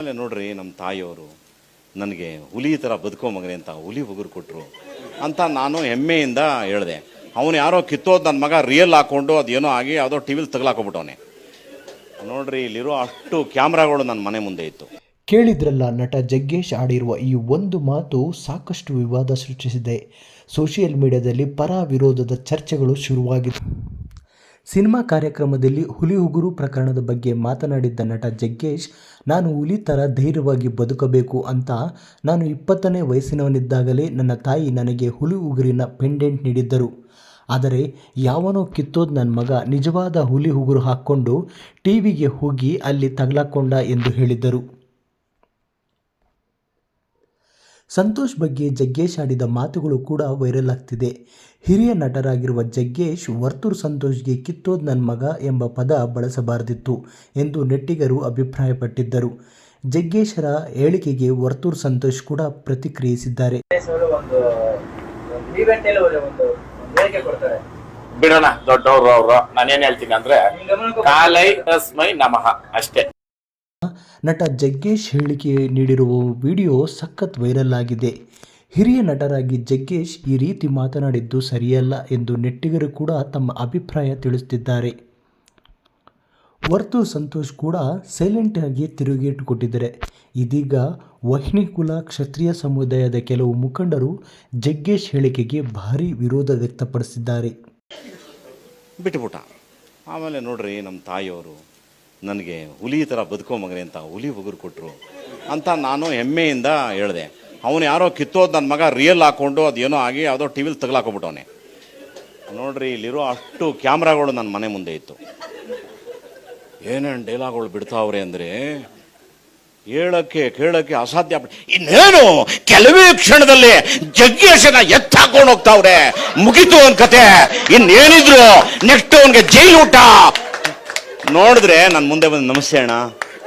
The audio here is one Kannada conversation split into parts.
ಆಮೇಲೆ ನೋಡ್ರಿ ನಮ್ಮ ತಾಯಿಯವರು ನನಗೆ ಹುಲಿ ಥರ ಬದುಕೋ ಮಗನೇ ಅಂತ ಹುಲಿ ಉಗುರು ಕೊಟ್ಟರು ಅಂತ ನಾನು ಹೆಮ್ಮೆಯಿಂದ ಹೇಳಿದೆ. ಅವನು ಯಾರೋ ಕಿತ್ತೋದು ನನ್ನ ಮಗ ರಿಯಲ್ ಹಾಕ್ಕೊಂಡು ಅದೇನೋ ಆಗಿ ಯಾವುದೋ ಟಿ ವಿಲಿ ತಗಲಾಕೊಬಿಟ್ಟವನೆ. ನೋಡ್ರಿ ಇಲ್ಲಿರೋ ಅಷ್ಟು ಕ್ಯಾಮ್ರಾಗಳು ನನ್ನ ಮನೆ ಮುಂದೆ ಇತ್ತು. ಕೇಳಿದ್ರಲ್ಲ ನಟ ಜಗ್ಗೇಶ್ ಆಡಿರುವ ಈ ಒಂದು ಮಾತು ಸಾಕಷ್ಟು ವಿವಾದ ಸೃಷ್ಟಿಸಿದೆ. ಸೋಷಿಯಲ್ ಮೀಡಿಯಾದಲ್ಲಿ ಪರ ವಿರೋಧದ ಚರ್ಚೆಗಳು ಶುರುವಾಗಿದೆ ಸಿನಿಮಾ ಕಾರ್ಯಕ್ರಮದಲ್ಲಿ ಹುಲಿ ಉಗುರು ಪ್ರಕರಣದ ಬಗ್ಗೆ ಮಾತನಾಡಿದ್ದ ನಟ ಜಗ್ಗೇಶ್, ನಾನು ಹುಲಿ ಥರ ಧೈರ್ಯವಾಗಿ ಬದುಕಬೇಕು ಅಂತ ನಾನು ಇಪ್ಪತ್ತನೇ ವಯಸ್ಸಿನವನಿದ್ದಾಗಲೇ ನನ್ನ ತಾಯಿ ನನಗೆ ಹುಲಿ ಉಗುರಿನ ಪೆಂಡೆಂಟ್ ನೀಡಿದ್ದರು. ಆದರೆ ಯಾವನೋ ಕಿತ್ತೋದ್ ನನ್ನ ಮಗ ನಿಜವಾದ ಹುಲಿ ಉಗುರು ಹಾಕ್ಕೊಂಡು ಟಿವಿಗೆ ಹೋಗಿ ಅಲ್ಲಿ ತಗಲಾಕೊಂಡ ಎಂದು ಹೇಳಿದ್ದರು. ಸಂತೋಷ್ ಬಗ್ಗೆ ಜಗ್ಗೇಶ್ ಆಡಿದ ಮಾತುಗಳು ಕೂಡ ವೈರಲ್ ಆಗ್ತಿದೆ. ಹಿರಿಯ ನಟರಾಗಿರುವ ಜಗ್ಗೇಶ್, ವರ್ತೂರ್ ಸಂತೋಷ್ಗೆ ಕಿತ್ತೋದ್ ನನ್ನ ಮಗ ಎಂಬ ಪದ ಬಳಸಬಾರದಿತ್ತು ಎಂದು ನೆಟ್ಟಿಗರು ಅಭಿಪ್ರಾಯಪಟ್ಟಿದ್ದರು. ಜಗ್ಗೇಶರ ಹೇಳಿಕೆಗೆ ವರ್ತೂರ್ ಸಂತೋಷ್ ಕೂಡ ಪ್ರತಿಕ್ರಿಯಿಸಿದ್ದಾರೆ. ಬಿಡೋಣ ದೊಡ್ಡವರು ಅವರು. ನಾನೇನು ಹೇಳ್ತೀನಿ ಅಂದ್ರೆ, ಕಾಲೈ ತಸ್ಮೈ ನಮಃ ಅಷ್ಟೇ. ನಟ ಜಗ್ಗೇಶ್ ಹೇಳಿಕೆ ನೀಡಿರುವ ವಿಡಿಯೋ ಸಖತ್ ವೈರಲ್ ಆಗಿದೆ. ಹಿರಿಯ ನಟರಾಗಿ ಜಗ್ಗೇಶ್ ಈ ರೀತಿ ಮಾತನಾಡಿದ್ದು ಸರಿಯಲ್ಲ ಎಂದು ನೆಟ್ಟಿಗರು ಕೂಡ ತಮ್ಮ ಅಭಿಪ್ರಾಯ ತಿಳಿಸುತ್ತಿದ್ದಾರೆ ವರ್ತು ಸಂತೋಷ್ ಕೂಡ ಸೈಲೆಂಟ್ ಆಗಿ ತಿರುಗೇಟು ಕೊಟ್ಟಿದ್ದಾರೆ ಇದೀಗ ವಹಿನಿ ಕುಲ ಕ್ಷತ್ರಿಯ ಸಮುದಾಯದ ಕೆಲವು ಮುಖಂಡರು ಜಗ್ಗೇಶ್ ಹೇಳಿಕೆಗೆ ಭಾರಿ ವಿರೋಧ ವ್ಯಕ್ತಪಡಿಸಿದ್ದಾರೆ. ಬಿಟ್ಬಿಟ್ಟ. ಆಮೇಲೆ ನೋಡ್ರಿ ನಮ್ಮ ತಾಯಿಯವರು ನನಗೆ ಹುಲಿ ಥರ ಬದುಕೋ ಮಗನೇ ಅಂತ ಹುಲಿ ಒಗರು ಕೊಟ್ಟರು ಅಂತ ನಾನು ಹೆಮ್ಮೆಯಿಂದ ಹೇಳಿದೆ. ಅವನು ಯಾರೋ ಕಿತ್ತೋದು ನನ್ನ ಮಗ ರಿಯಲ್ ಹಾಕ್ಕೊಂಡು ಅದೇನೋ ಆಗಿ ಯಾವುದೋ ಟಿ ವಿಲಿ ತಗಲಾಕೊಬಿಟ್ಟವನೆ ನೋಡ್ರಿ, ಇಲ್ಲಿರೋ ಅಷ್ಟು ಕ್ಯಾಮ್ರಾಗಳು ನನ್ನ ಮನೆ ಮುಂದೆ ಇತ್ತು. ಏನೇನು ಡೈಲಾಗ್ಗಳು ಬಿಡ್ತಾವ್ರೆ ಅಂದರೆ ಹೇಳಕ್ಕೆ, ಕೇಳಕ್ಕೆ ಅಸಾಧ್ಯ ಇನ್ನೇನು ಕೆಲವೇ ಕ್ಷಣದಲ್ಲಿ ಜಗ್ಗೇಶನ ಎತ್ತ ಹಾಕೊಂಡು ಹೋಗ್ತಾವ್ರೆ. ಮುಗಿತು ಅನ್ ಕತೆ ಇನ್ನೇನಿದ್ರು ನೆಕ್ಸ್ಟ್ ಅವನ್ಗೆ ಜೈಲು ಊಟ. ನೋಡಿದ್ರೆ ನಾನು ಮುಂದೆ ಬಂದು, ನಮಸ್ತೆ ಅಣ್ಣ.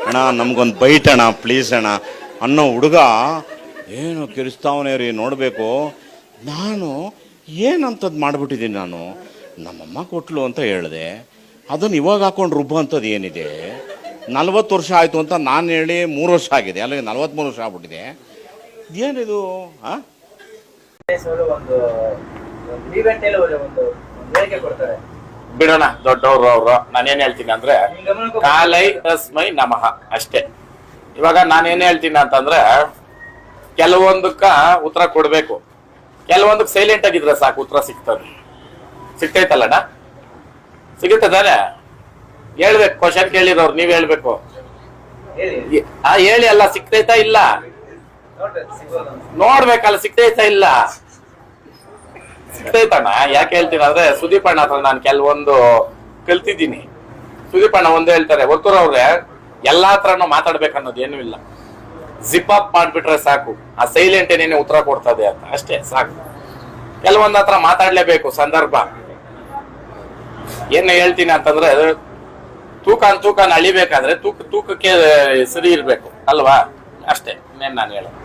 ಅಣ್ಣ, ನಮ್ಗೊಂದು ಬೈಟ್ ಅಣ್ಣ ಪ್ಲೀಸ್ ಅಣ್ಣ. ಅನ್ನೋ ಹುಡುಗ ಏನು ಕಿರಿಸ್ತಾವನೇ ರೀ, ನೋಡಬೇಕು. ನಾನು ಏನಂತದ್ದು ಮಾಡಿಬಿಟ್ಟಿದ್ದೀನಿ ನಾನು? ನಮ್ಮಮ್ಮ ಕೊಟ್ಲು ಅಂತ ಹೇಳಿದೆ. ಅದನ್ನು ಇವಾಗ ಹಾಕೊಂಡು ರುಬ್ಬ ಅಂಥದ್ದು ಏನಿದೆ? ನಲ್ವತ್ತು ವರ್ಷ ಆಯಿತು ಅಂತ ನಾನು ಹೇಳಿ ಮೂರು ವರ್ಷ ಆಗಿದೆ. ಅಲ್ಲಿ ನಲ್ವತ್ತ್ಮೂರು ವರ್ಷ ಆಗ್ಬಿಟ್ಟಿದೆ. ಏನಿದು? ಹಾಂ ಒಂದು ಒಂದು ಹೇಳಿಕೆ ಕೊಡ್ತಾರೆ. ಬಿಡೋಣ ದೊಡ್ಡವರು ಅವರು. ನಾನೇನ್ ಹೇಳ್ತೀನಿ ಅಂದ್ರೆ ಕಾಲೈ ತಸ್ಮೈ ನಮಃ ಅಷ್ಟೇ. ಇವಾಗ ನಾನೇನ್ ಹೇಳ್ತೀನಿ ಅಂತಂದ್ರೆ ಕೆಲವೊಂದಕ್ಕ ಉತ್ತರ ಕೊಡ್ಬೇಕು. ಕೆಲವೊಂದಕ್ಕೆ ಸೈಲೆಂಟ್ ಆಗಿದ್ರೆ ಸಾಕು ಉತ್ತರ ಸಿಗ್ತದೆ. ಸಿಗ್ತೈತಲ್ಲಣ್ಣ? ಸಿಗುತ್ತೆ ತಾನೆ? ಹೇಳ್ಬೇಕು ಕ್ವಶನ್ ಕೇಳಿರೋರು ನೀವ್ ಹೇಳ್ಬೇಕು. ಹೇಳಿ. ಆ ಹೇಳಿ ಅಲ್ಲ ಸಿಗ್ತೈತಾ ಇಲ್ಲ. ನೋಡ್ಬೇಕಲ್ಲ ಸಿಗ್ತೈತಾ ಇಲ್ಲ? ಸಿಗ್ತೈತಣ್ಣ ಯಾಕೆ ಹೇಳ್ತೀನಿ ಅಂದ್ರೆ ಸುದೀಪ್ ಅಣ್ಣ ಹತ್ರ ನಾನು ಕೆಲವೊಂದು ಕಲ್ತಿದ್ದೀನಿ. ಸುದೀಪ್ ಅಣ್ಣ ಒಂದೇ ಹೇಳ್ತಾರೆ, ಒತ್ತೂರ್ ಅವ್ರೆ, ಎಲ್ಲಾ ಹತ್ರನೂ ಮಾತಾಡ್ಬೇಕು ಅನ್ನೋದು ಏನೂ ಇಲ್ಲ. ಜಿಪ್ ಅಪ್ ಮಾಡ್ಬಿಟ್ರೆ ಸಾಕು. ಆ ಸೈಲೆಂಟ್ ಏನೇನೆ ಉತ್ತರ ಕೊಡ್ತದೆ ಅಂತ. ಅಷ್ಟೇ, ಸಾಕು. ಕೆಲವೊಂದ್ ಹತ್ರ ಮಾತಾಡ್ಲೇಬೇಕು, ಸಂದರ್ಭ. ಏನ್ ಹೇಳ್ತೀನಿ ಅಂತಂದ್ರೆ, ತೂಕ ತೂಕನ ಅಳಿಬೇಕಾದ್ರೆ ತೂಕ, ತೂಕಕ್ಕೆ ಸರಿ ಇರ್ಬೇಕು, ಅಲ್ವಾ? ಅಷ್ಟೇ, ಇನ್ನೇನ್ ನಾನು ಹೇಳೋದು.